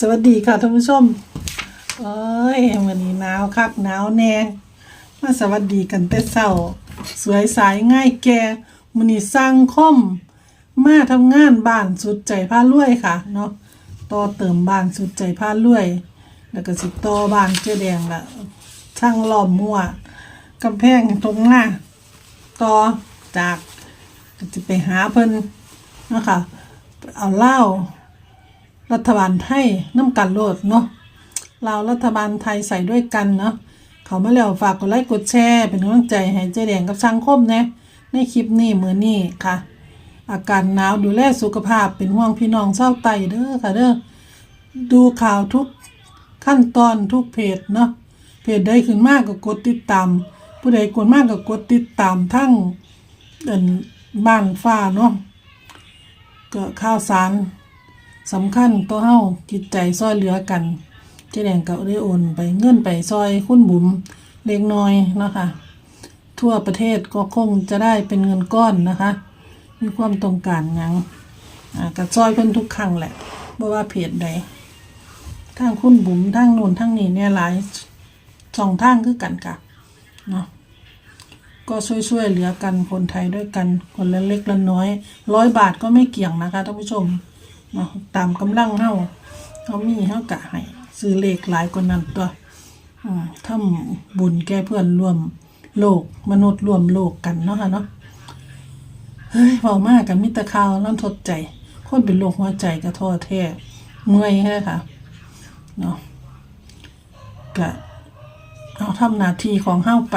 สวัสดีค่ะท่านผู้ชม เอ้ยวันนี้หนาวคักหนาวแน่มาสวัสดีกันแต่เช้าสวยสายง่ายแกมือนี้สร้างคม มาทำงานบ้านสุดใจพารวยค่ะเนาะต่อเติมบ้านสุดใจพารวยแล้วก็สิต่อบ้านเจ๊แดงละช่างล้อมมั่วกำแพงตรงหน้า ต่อจากจะไปหาเพิ่นนะคะเอาเหล้า รัฐบาลไทยน้ำกันโลดเนาะเรารัฐบาลไทยใส่ด้วยกันเนาะเขามาแล้วฝากกดไลค์กดแชร์เป็นกำลังใจให้เจ๊แดงกับสังคมนะในคลิปนี้มือนี้ค่ะ อาการหนาวดูแลสุขภาพเป็นห่วงพี่น้องเศร้าไตเด้อค่ะเด้อดูข่าวทุกขั้นตอนทุกเพจเนาะเพจใดขึ้นมากก็กดติดตาม ผู้ใดกดมากก็กดติดตามทั้งเดินบ้านฟ้าเนาะก็ข่าวสาร สำคัญตัวเฮาจิตใจซอยเหลือกันเจ๊แดงก็ได้โอนไปเงินไปซอยคุณบุ๋มเล็กน้อยนะคะ ทั่วประเทศก็คงจะได้เป็นเงินก้อนนะคะ มีความต้องการหยังอ่าก็ซอยเพิ่นทุกครั้งแหละบ่ว่าเพจใดทางคุณบุ๋มทางโน่นทางนี้เนี่ยหลายสองทางคือกันค่ะเนาะก็ช่วยๆเหลือกันคนไทยด้วยกันคนละเล็กละน้อยร้อยบาทก็ไม่เกี่ยงนะคะท่านผู้ชม เนาตามกำลังเฮาเฮามีเฮากะให้ซื้อเลขหลายกว่านั้นตัวอืมทำบุญแก่เพื่อนร่วมโลก มนุษย์ร่วมโลกกันเนาะค่ะเนาะเฮ้ยเว้ามากกันมิตรข่าวนั่นทดใจ คนเป็นโรคหัวใจก็ท้อแท้เมื่อยแค่ค่ะเนาะกะเอาทำหน้าที่ของเฮ้าไป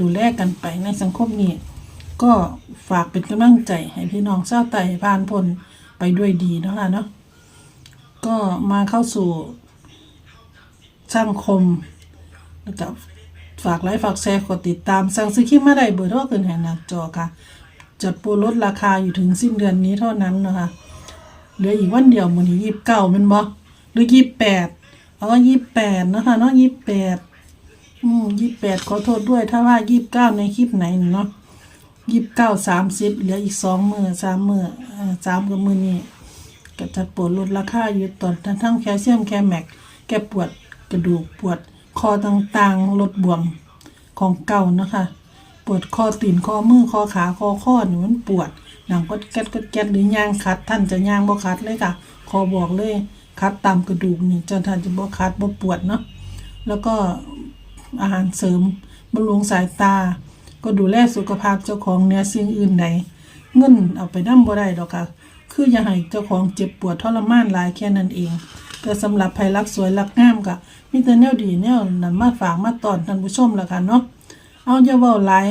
ดูแลกันไปในสังคมนี้ ก็ฝากเป็นกำลังใจให้พี่น้องชาวไต่ผ่านพ้น ไปด้วยดีเนาะค่ะเนาะก็มาเข้าสู่สังคมแล้วก็ฝากไลค์ฝากแชร์กดติดตาม สั่งซื้อคลิปมาได้เบอร์โทรขึ้นให้หน้าจอค่ะ จัดโปรลดราคาอยู่ถึงสิ้นเดือนนี้เท่านั้นนะคะเหลืออีกวันเดียวมื้อนี้ยี่สิบเก้ามันบ่หรือยี่สิบแปดเอาว่ายี่สิบแปดนะคะเนาะยี่สิบแปดอืมยี่สิบแปดขอโทษด้วยถ้าว่ายี่สิบเก้าในคลิปไหนเนาะ ยี่สิบเก้าสามสิบเหลืออีกสองมือสามมือสามกับมือนี่ก็จะปวดลดราคาอยู่ตอนทั้งทั้งแคลเซียมแคลแมกแก้ปวดกระดูกปวดคอต่างๆลดบวมของเก่านะคะ ปวดคอตีนคอมือคอขาคอข้อนี่มันปวดหนังก็แก๊ดก็แก๊ดหรือย่างคัดท่านจะย่างบ่คัดเลยค่ะ คอบอกเลยคัดตามกระดูกนี่จนท่านจะบ่คัดบ่ปวดเนาะแล้วก็อาหารเสริมบำรุงสายตา ก็ดูแลสุขภาพเจ้าของเนื้อสิ่งอื่นใดเงินเอาไปนำบ่ได้ดอกค่ะ คืออย่าให้เจ้าของเจ็บปวดทรมานหลายแค่นั้นเอง แต่สำหรับภัยรักสวยรักงามก็มีแต่แนวดีแนวนั้นมาฝากมาตอนท่านผู้ชมแล้วค่ะเนาะเอาอย่าเว้าหลาย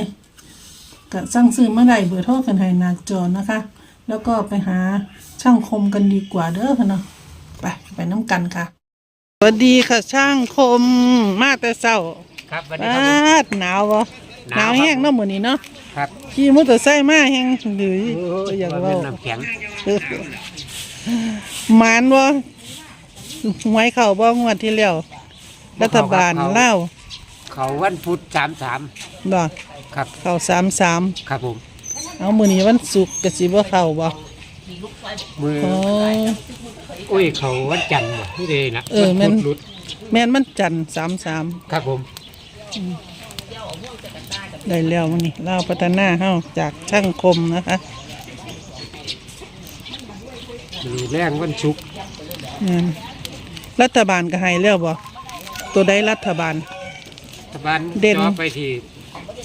ก็สั่งซื้อมาได้เบอร์โทรกันให้หน้าจอนะคะ แล้วก็ไปหาช่างคมกันดีกว่าเด้อค่ะเนาะไปไปน้ำกันค่ะสวัสดีค่ะช่างคมมาแต่เช้าครับสวัสดีอาครับผมดหนาวบ่ หหนานาววครับแห้งเนาะมื้อนี้เนาะครับขี่มอเตอร์ไซค์มาแห้งหรือโอ้อยากว่าเว้าเป็นน้ำแข็งหมานบ่หวยเข้าบ่งวดที่แล้วรัฐบาลลาวเขาวันพุธสามสามบ่ครับ เข้า33ครับผมเอามื้อนี้วันศุกร์ก็สิบ่เข้าบ่มืออ๋ออุ้ยเขาวันจันทร์บ่นี่เลยนะเออแม่วันนพุธหลุดแม่นมันจันทร์33 ครับผม ได้แล้วมื้อนี้ลาวพัฒนาเฮาจากช่างคมนะคะมือแรงวันศุกร์นั่นรัฐบาลก็ให้แล้วบ่ตัวใดรัฐบาล รัฐบาลเด่นจอไปที่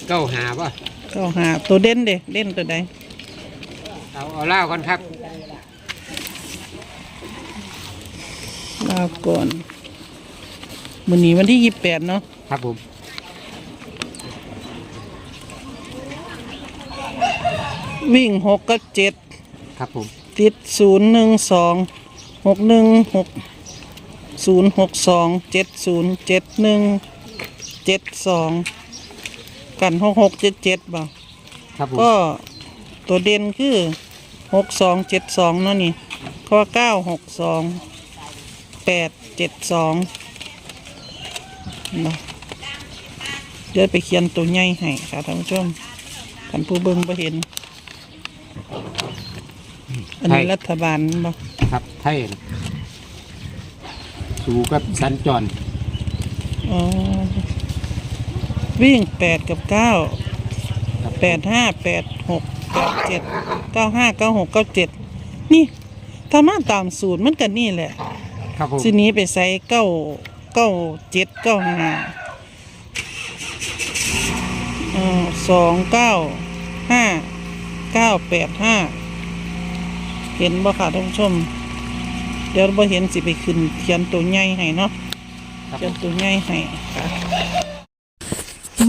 เก้าหาป่ะก็หาตัวเด่นเด้เด่นตัวใดเอาเอาเล่ากันครับลาก่อนมื้อนี้วันที่ยี่สิบแปดเนาะครับผม วิ่งหกกับเจ็ดครับผม ติดศูนย์หนึ่งสองหกหนึ่งหกศูนย์หกสองเจ็ดศูนย์เจ็ดหนึ่งเจ็ดสองกันหกหกเจ็ดเจ็ดบ่ครับผม ก็ตัวเด่นคือหกสองเจ็ดสองเนาะนี่ข้อเก้าหกสองแปดเจ็ดสองเนาะเดี๋ยวไปเขียนตัวใหญ่ให้ค่ะท่านผู้ชมท่านผู้เบิ่งไปเห็น อันนี้รัฐบาลบ่ครับไทยนะสู่กับสัญจรอ๋อวิ่งแปดกับเก้าครับแปดห้าแปดหกแปดเจ็ดเก้าห้าเก้าหกเก้าเจ็ดนี่ถ้ามาตามสูตรมันก็นี่แหละครับผมสิหนี้ไปใส่เก้าเก้าเจ็ดเก้าห้าอ่าสองเก้าห้าเก้าแปดห้าเห็นบ่ค่ะท่านผู้ชม เดี๋ยวบ่เห็นสิไปขึ้นเขียนตัวใหญ่ให้เนาะครับเขียนตัวใหญ่ให้ค่ะ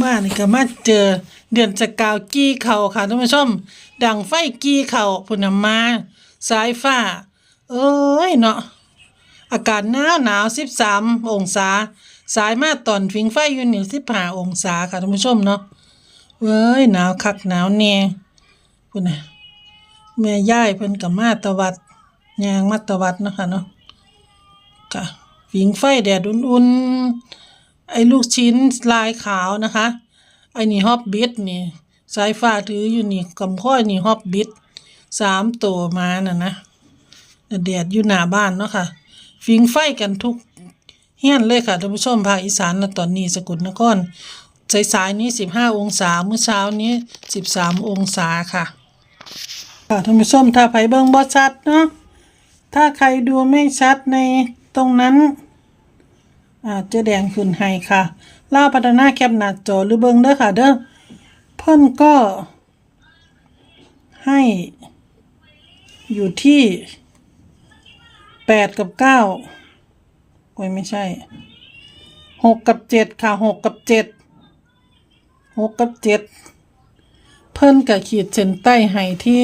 มานี่ก็มาเจอเดือนจะกาวกี้เขาค่ะท่านผู้ชม ดังไฟกี้เขาพุ่นนะมาสายฟ้า เอ้ยเนาะอากาศหนาวหนาวสิบสามองศา สายมาตอนฟิงไฟอยู่นี่สิบห้าองศาค่ะท่านผู้ชมเนาะเว้ยหนาวคักหนาวแน่พุ่นน่ะ แม่ย่ายเพิ่นกับมาตะวัดยางมาตะวัดนะคะเนาะค่ะฟิงไฟแดดอุ่นๆ ไอ้ลูกชิ้นลายขาวนะคะ ไอ้นี่ฮอบบิทนี่ สายฟ้าถืออยู่นี่กำข้อยนี่ฮอบบิทสามตัวมาน่ะนะแดดอยู่หน้าบ้านเนาะค่ะฟิงไฟกันทุกเฮียนเลยค่ะท่านผู้ชมภาคอีสานนะตอนนี้สกุลนครสายๆนี้ 15 องศาเมื่อเช้านี้ 13 องศาค่ะ ค่ะท่านผู้ชมถ้าไผเบิ่งบ่ชัดเนาะถ้าใครดูไม่ชัดในตรงนั้นอาจจะแดงขึ้นให้ค่ะล่าพัฒนาแคปหน้าจอหรือเบิ่งเด้อค่ะ เด้อเพิ่นก็ ให้ อยู่ที่แปดกับเก้าโอ้ยไม่ใช่หกกับเจ็ดค่ะหกกับเจ็ดหกกับเจ็ด เพิ่นกับขีดเส้นใต้ให้ที่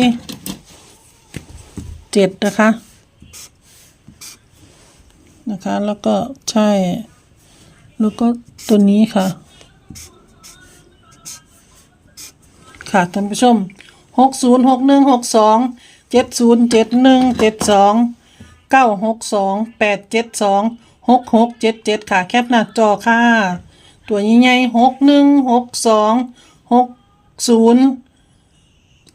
เจ็ดนะคะ นะคะ แล้วก็ใช่ แล้วก็ตัวนี้ค่ะ ค่ะท่านผู้ชมหกศูนย์หกหนึ่งหกสองเจ็ดศูนย์เจ็ดหนึ่งเจ็ดสองเก้าหกสองแปดเจ็ดสองหกหกเจ็ดเจ็ดค่ะ แคปหน้าจอค่ะ ตัวใหญ่ๆหกหนึ่งหกสองหก ศูนย์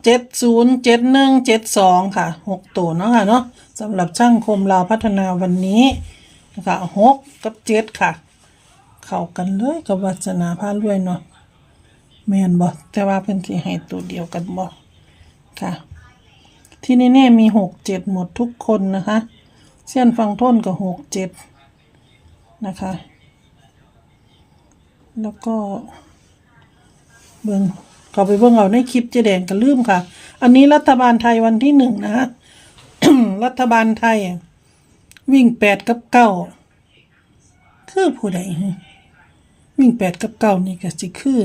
เจ็ดศูนย์เจ็ดหนึ่งเจ็ดสองค่ะหกตัวเนาะค่ะเนาะสำหรับช่างคมลาวพัฒนาวันนี้นะคะหกกับเจ็ดค่ะ เข้ากันเลยกับวัสนาพารวยเนาะแมนบ่แต่ว่าเพิ่นสิให้ตัวเดียวกันบ่ค่ะ ที่นี่เนี่ยมีหกเจ็ดหมดทุกคนนะคะเส้นฟังท่นกับหกเจ็ดนะคะ แล้วก็เบิ่ง ก็ไปเบิ่งเอาในคลิปเจแดงก็ลืมค่ะ อันนี้รัฐบาลไทยวันที่หนึ่งนะฮะ รัฐบาลไทย วิ่งแปดกับเก้าคือผู้ใดฮะวิ่งแปดกับเก้านี่ก็สิคือ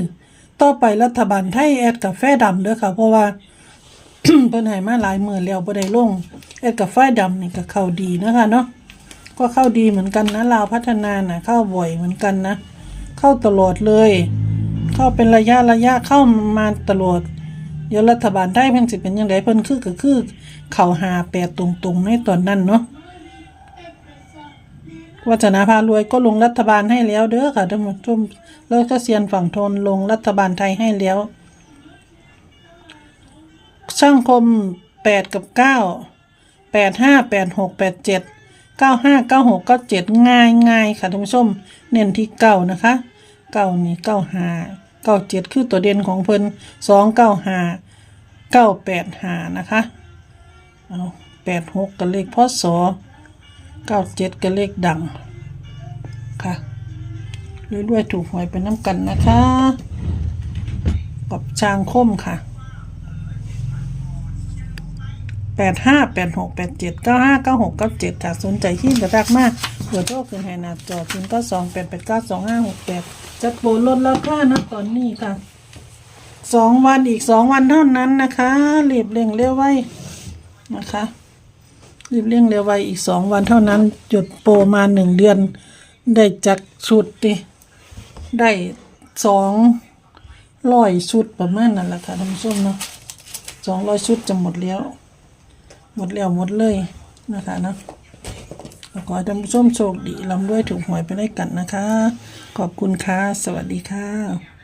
ต่อไปรัฐบาลไทยแอดกาแฟดำเด้อค่ะ เพราะว่าเพิ่นให้มาหลายหมื้อแล้วบ่ได้ลงแอดกาแฟดำนี่ก็เข้าดีนะคะเนาะก็เข้าดีเหมือนกันนะลาวพัฒนาน่ะเข้าบ่อยเหมือนกันนะ เข้าตลอดเลย เข้าเป็นระยะระยะเข้ามาตลอดเดี๋ยวรัฐบาลไทยเพิ่นสิเป็นจังไดเพิ่นคือก็คือ เข้าหาแปดตรงๆในตอนนั้นเนาะวัฒนาพารวยก็ลงรัฐบาลให้แล้วเด้อค่ะท่านผู้ชมแล้วก็เซียนฝั่งทนลงรัฐบาลไทยให้แล้ว ช่างคมแปดกับเก้าแปดห้าแปดหกแปดเจ็ดเก้าห้าเก้าหกเก้าเจ็ดง่ายง่ายค่ะท่านผู้ชม เน้นที่เก้านะคะเก้านี่เก้าห้า เก้าเจ็ดคือตัวเด่นของเพิ่นสองเก้าห้าเก้าแปดห้านะคะเอาแปดหกกับเลขพศเก้าเจ็ดก็เลขดังค่ะรวยๆถูกหวยไปน้ำกันนะคะ กับช้างคมค่ะแปดห้าแปดหกแปดเจ็ดเก้าห้าเก้าหกเก้าเจ็ดถ้าสนใจที่จะรักมาก เปิดโทรคืนให้นาจอถึงก็สองแปดแปดเก้าสองห้าหกแปดจัดโปรลดราคานะตอนนี้ค่ะสองวันอีกสองวันเท่านั้นนะคะรีบเร่งเร็วไว้นะคะรีบเร่งเร็วไว้อีกสองวันเท่านั้นหยุดโปรมาหนึ่งเดือน ได้จักชุดดิได้สองร้อยชุดประมาณนั้นแหละค่ะท่านผู้ชมเนาะสองร้อยชุดจะหมดแล้ว หมดแล้วหมดเลยนะคะเนาะ อให้ท่านผู้ชมโชคดีลำด้วยถูกหวยไปได้กันนะคะ ขอบคุณค่ะ สวัสดีค่ะ